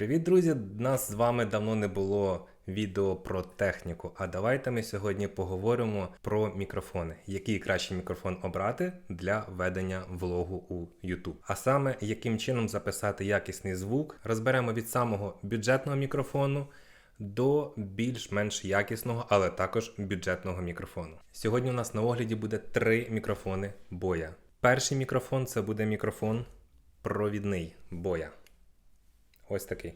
Привіт, друзі! Нас з вами давно не було відео про техніку. А давайте ми сьогодні поговоримо про мікрофони. Який кращий мікрофон обрати для ведення влогу у YouTube. А саме, яким чином записати якісний звук, розберемо від самого бюджетного мікрофону. До більш-менш якісного, але також бюджетного мікрофону. Сьогодні у нас на огляді буде три мікрофони боя. Перший мікрофон це буде мікрофон провідний боя. Ось такий.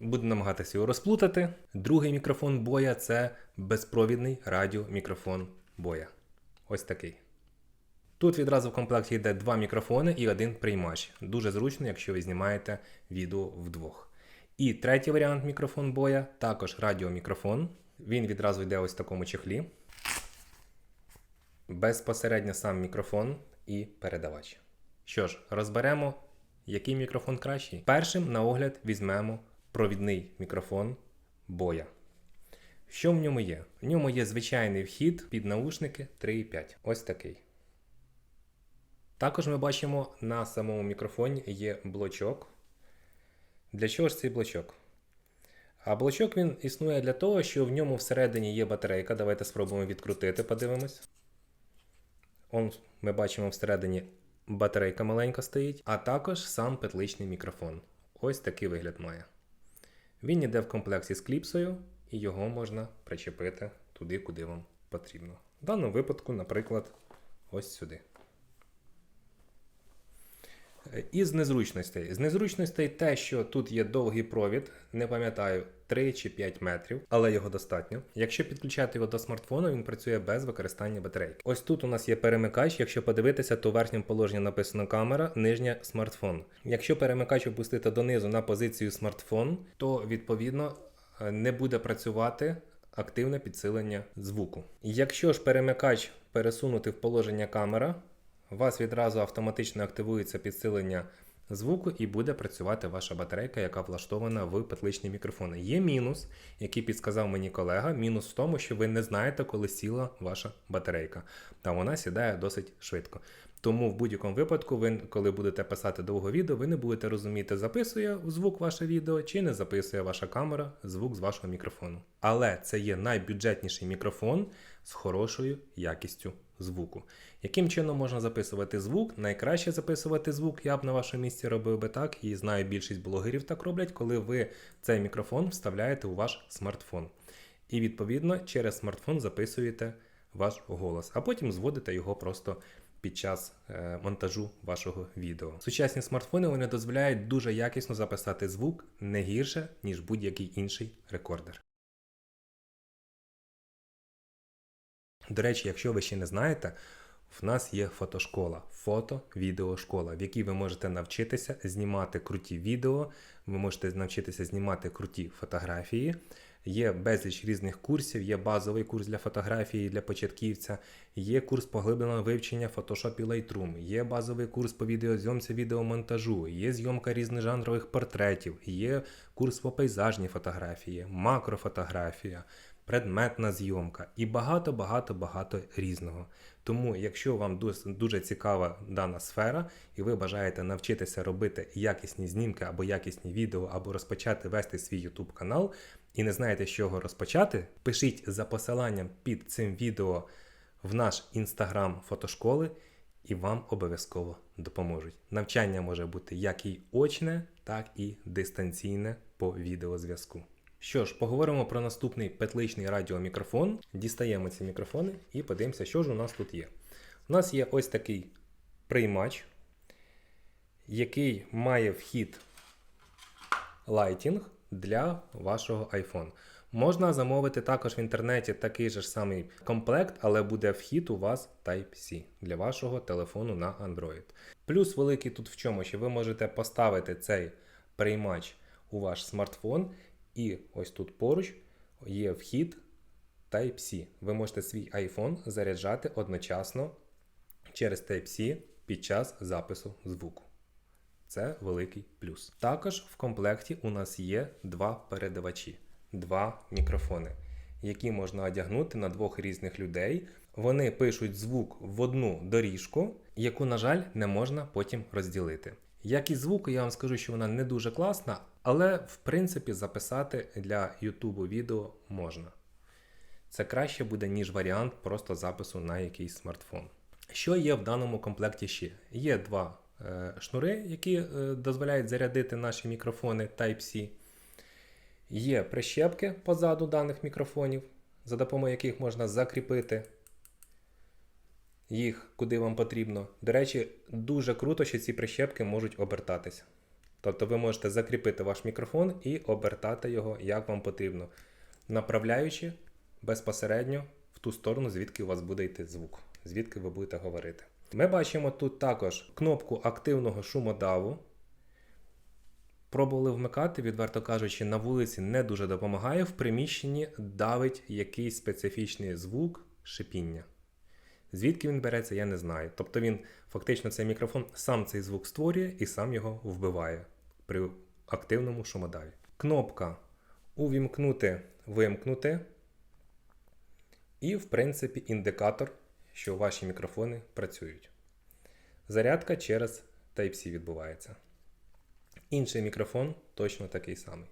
Буду намагатися його розплутати. Другий мікрофон боя це безпровідний радіомікрофон боя. Ось такий. Тут відразу в комплекті йде два мікрофони і один приймач. Дуже зручно, якщо ви знімаєте відео вдвох. І третій варіант мікрофон боя також радіомікрофон. Він відразу йде ось в такому чехлі. Безпосередньо сам мікрофон і передавач. Що ж, розберемо, який мікрофон кращий. Першим на огляд візьмемо провідний мікрофон боя. Що в ньому є? В ньому є звичайний вхід під наушники 3,5. Ось такий. Також ми бачимо на самому мікрофоні є блочок. Для чого ж цей блочок? А блочок він існує для того, що в ньому всередині є батарейка. Давайте спробуємо відкрутити, подивимось. Он, ми бачимо всередині батарейка маленька стоїть, а також сам петличний мікрофон. Ось такий вигляд має. Він йде в комплекті з кліпсою, і його можна причепити туди, куди вам потрібно. В даному випадку, наприклад, ось сюди. Із незручностей. З незручностей те, що тут є довгий провід, не пам'ятаю, 3 чи 5 метрів, але його достатньо. Якщо підключати його до смартфону, він працює без використання батарейки. Ось тут у нас є перемикач. Якщо подивитися, то в верхньому положенні написано камера, нижня смартфон. Якщо перемикач опустити донизу на позицію смартфон, то відповідно не буде працювати. Активне підсилення звуку. Якщо ж перемикач пересунути в положення камера, у вас відразу автоматично активується підсилення звуку і буде працювати ваша батарейка, яка влаштована в петличні мікрофони. Є мінус, який підсказав мені колега. Мінус в тому, що ви не знаєте, коли сіла ваша батарейка. Та вона сідає досить швидко. Тому в будь-якому випадку, ви, коли будете писати довго відео, ви не будете розуміти, записує звук ваше відео чи не записує ваша камера звук з вашого мікрофону. Але це є найбюджетніший мікрофон з хорошою якістю звуку. Яким чином можна записувати звук? Найкраще записувати звук, я б на вашому місці робив би так, і знаю, більшість блогерів так роблять, коли ви цей мікрофон вставляєте у ваш смартфон. І відповідно через смартфон записуєте ваш голос, а потім зводите його просто під час е, монтажу вашого відео. Сучасні смартфони вони дозволяють дуже якісно записати звук не гірше, ніж будь-який інший рекордер. До речі, якщо ви ще не знаєте, в нас є фотошкола, фото-відеошкола, в якій ви можете навчитися знімати круті відео, ви можете навчитися знімати круті фотографії. Є безліч різних курсів, є базовий курс для фотографії для початківця, є курс поглибленого вивчення Photoshop і Lightroom, є базовий курс по відеозйомці відеомонтажу, є зйомка різножанрових портретів, є курс по пейзажній фотографії, макрофотографія, предметна зйомка і багато-багато-багато різного. Тому, якщо вам дуже цікава дана сфера, і ви бажаєте навчитися робити якісні знімки або якісні відео, або розпочати вести свій YouTube канал, і не знаєте, з чого розпочати, пишіть за посиланням під цим відео в наш інстаграм фотошколи, і вам обов'язково допоможуть. Навчання може бути як і очне, так і дистанційне по відеозв'язку. Що ж, поговоримо про наступний петличний радіомікрофон. Дістаємо ці мікрофони і подивимося, що ж у нас тут є. У нас є ось такий приймач, який має вхід Lighting для вашого iPhone. Можна замовити також в інтернеті такий же самий комплект, але буде вхід у вас Type-C для вашого телефону на Android. Плюс великий тут в чому, що ви можете поставити цей приймач у ваш смартфон. І ось тут поруч є вхід Type-C. Ви можете свій iPhone заряджати одночасно через Type-C під час запису звуку. Це великий плюс. Також в комплекті у нас є два передавачі, два мікрофони, які можна одягнути на двох різних людей. Вони пишуть звук в одну доріжку, яку, на жаль, не можна потім розділити. Якість звуку, я вам скажу, що вона не дуже класна, але в принципі записати для YouTube відео можна. Це краще буде, ніж варіант просто запису на якийсь смартфон. Що є в даному комплекті ще? Є два е, шнури, які е, дозволяють зарядити наші мікрофони Type-C. Є прищепки позаду даних мікрофонів, за допомогою яких можна закріпити їх куди вам потрібно. До речі, дуже круто, що ці прищепки можуть обертатися. Тобто ви можете закріпити ваш мікрофон і обертати його як вам потрібно, направляючи безпосередньо в ту сторону, звідки у вас буде йти звук, звідки ви будете говорити. Ми бачимо тут також кнопку активного шумодаву. Пробували вмикати, відверто кажучи, на вулиці не дуже допомагає. В приміщенні давить якийсь специфічний звук шипіння. Звідки він береться, я не знаю. Тобто він фактично цей мікрофон сам цей звук створює і сам його вбиває при активному шумодаві. Кнопка увімкнути, вимкнути. І, в принципі, індикатор, що ваші мікрофони працюють. Зарядка через Type-C відбувається. Інший мікрофон точно такий самий.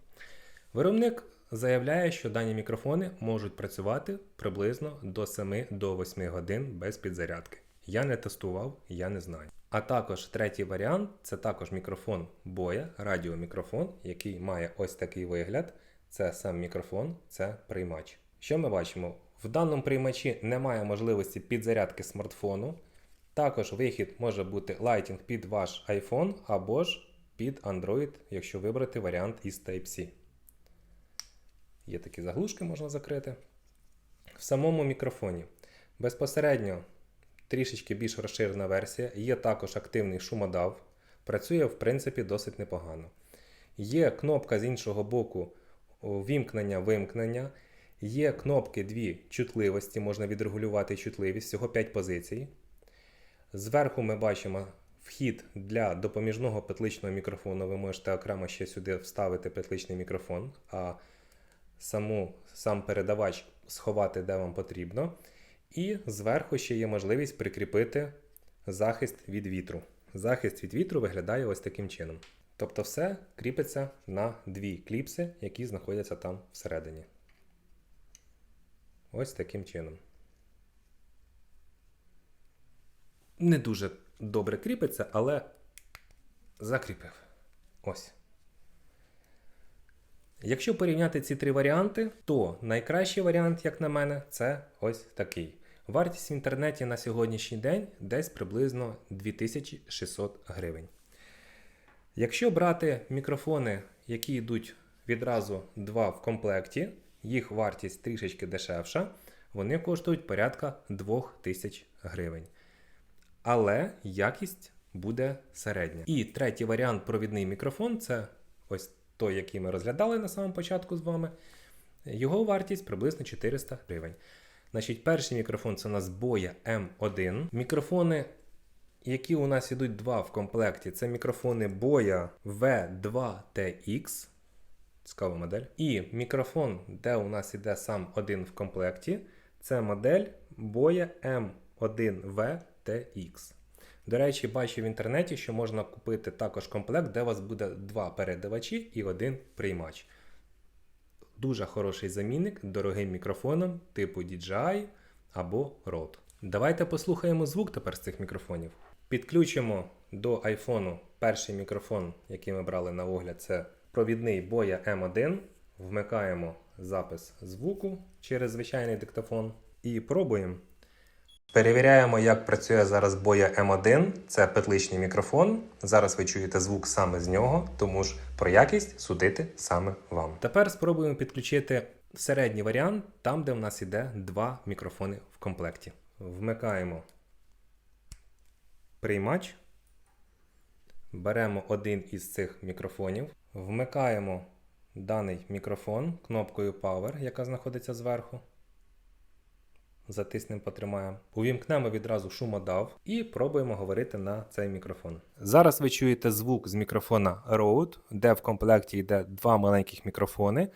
Виробник заявляє, що дані мікрофони можуть працювати приблизно до 7 до 8 годин без підзарядки. Я не тестував, я не знаю. А також третій варіант це також мікрофон Боя, радіомікрофон, який має ось такий вигляд. Це сам мікрофон, це приймач. Що ми бачимо? В даному приймачі немає можливості підзарядки смартфону. Також вихід може бути лайтінг під ваш iPhone або ж під Android, якщо вибрати варіант із Type-C. Є такі заглушки, можна закрити. В самому мікрофоні безпосередньо трішечки більш розширена версія, є також активний шумодав. Працює, в принципі, досить непогано. Є кнопка з іншого боку вімкнення-вимкнення. Є кнопки дві чутливості, можна відрегулювати чутливість, всього 5 позицій. Зверху ми бачимо вхід для допоміжного петличного мікрофону. Ви можете окремо ще сюди вставити петличний мікрофон, а саму, сам передавач сховати де вам потрібно. І зверху ще є можливість прикріпити захист від вітру. Захист від вітру виглядає ось таким чином. Тобто все кріпиться на дві кліпси, які знаходяться там всередині. Ось таким чином. Не дуже добре кріпиться, але закріпив. Ось. Якщо порівняти ці три варіанти, то найкращий варіант, як на мене, це ось такий. Вартість в інтернеті на сьогоднішній день десь приблизно 2600 гривень. Якщо брати мікрофони, які йдуть відразу два в комплекті, їх вартість трішечки дешевша, вони коштують порядка 2000 гривень. Але якість буде середня. І третій варіант провідний мікрофон це ось той, який ми розглядали на самому початку з вами. Його вартість приблизно 400 гривень. Значить, перший мікрофон це у нас Boya M1. Мікрофони, які у нас ідуть два в комплекті, це мікрофони Boya V2TX. Цікава модель. І мікрофон, де у нас іде сам один в комплекті, це модель Boya M1VTX. До речі, бачу в інтернеті, що можна купити також комплект, де у вас буде два передавачі і один приймач. Дуже хороший замінник дорогим мікрофоном типу DJI або Rode. Давайте послухаємо звук тепер з цих мікрофонів. Підключимо до iPhone перший мікрофон, який ми брали на огляд, це провідний Boya M1. Вмикаємо запис звуку через звичайний диктофон і пробуємо. Перевіряємо, як працює зараз Boya M1. Це петличний мікрофон. Зараз ви чуєте звук саме з нього, тому ж про якість судити саме вам. Тепер спробуємо підключити середній варіант, там, де в нас іде два мікрофони в комплекті. Вмикаємо приймач. Беремо один із цих мікрофонів, вмикаємо даний мікрофон кнопкою Power, яка знаходиться зверху. Затиснемо, потримаємо. Увімкнемо відразу шумодав і пробуємо говорити на цей мікрофон. Зараз ви чуєте звук з мікрофона Rode, де в комплекті йде два маленьких мікрофони.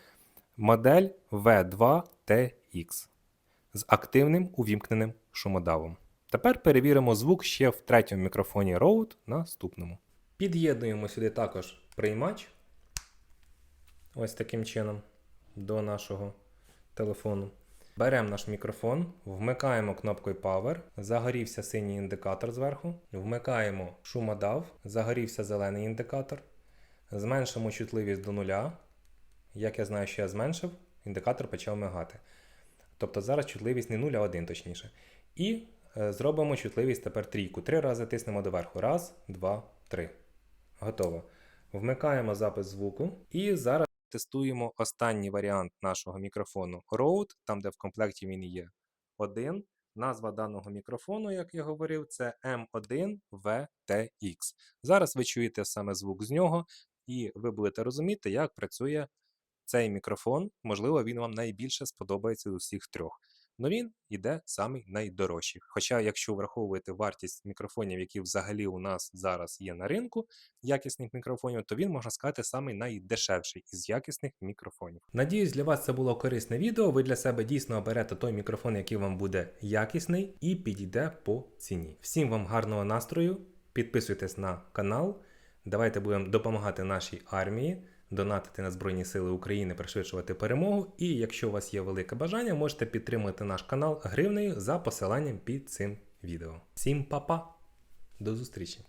Модель V2TX з активним увімкненим шумодавом. Тепер перевіримо звук ще в третьому мікрофоні Rode наступному. Під'єднуємо сюди також приймач. Ось таким чином до нашого телефону. Беремо наш мікрофон, вмикаємо кнопкою Power, загорівся синій індикатор зверху, вмикаємо шумодав, загорівся зелений індикатор, зменшимо чутливість до нуля. Як я знаю, що я зменшив, індикатор почав мигати. Тобто зараз чутливість не 0, а 1 точніше. І е, зробимо чутливість тепер трійку. Три рази тиснемо доверху. Раз, два, три. Готово. Вмикаємо запис звуку. І зараз тестуємо останній варіант нашого мікрофону Rode, там де в комплекті він є один. Назва даного мікрофону, як я говорив, це M1VTX. Зараз ви чуєте саме звук з нього, і ви будете розуміти, як працює цей мікрофон. Можливо, він вам найбільше сподобається з усіх трьох. Ну він іде самий найдорожчий. Хоча, якщо враховувати вартість мікрофонів, які взагалі у нас зараз є на ринку, якісних мікрофонів, то він можна сказати самий найдешевший із якісних мікрофонів. Надіюсь, для вас це було корисне відео. Ви для себе дійсно оберете той мікрофон, який вам буде якісний і підійде по ціні. Всім вам гарного настрою, підписуйтесь на канал. Давайте будемо допомагати нашій армії, донатити на Збройні Сили України, пришвидшувати перемогу. І якщо у вас є велике бажання, можете підтримати наш канал гривнею за посиланням під цим відео. Всім па-па! До зустрічі!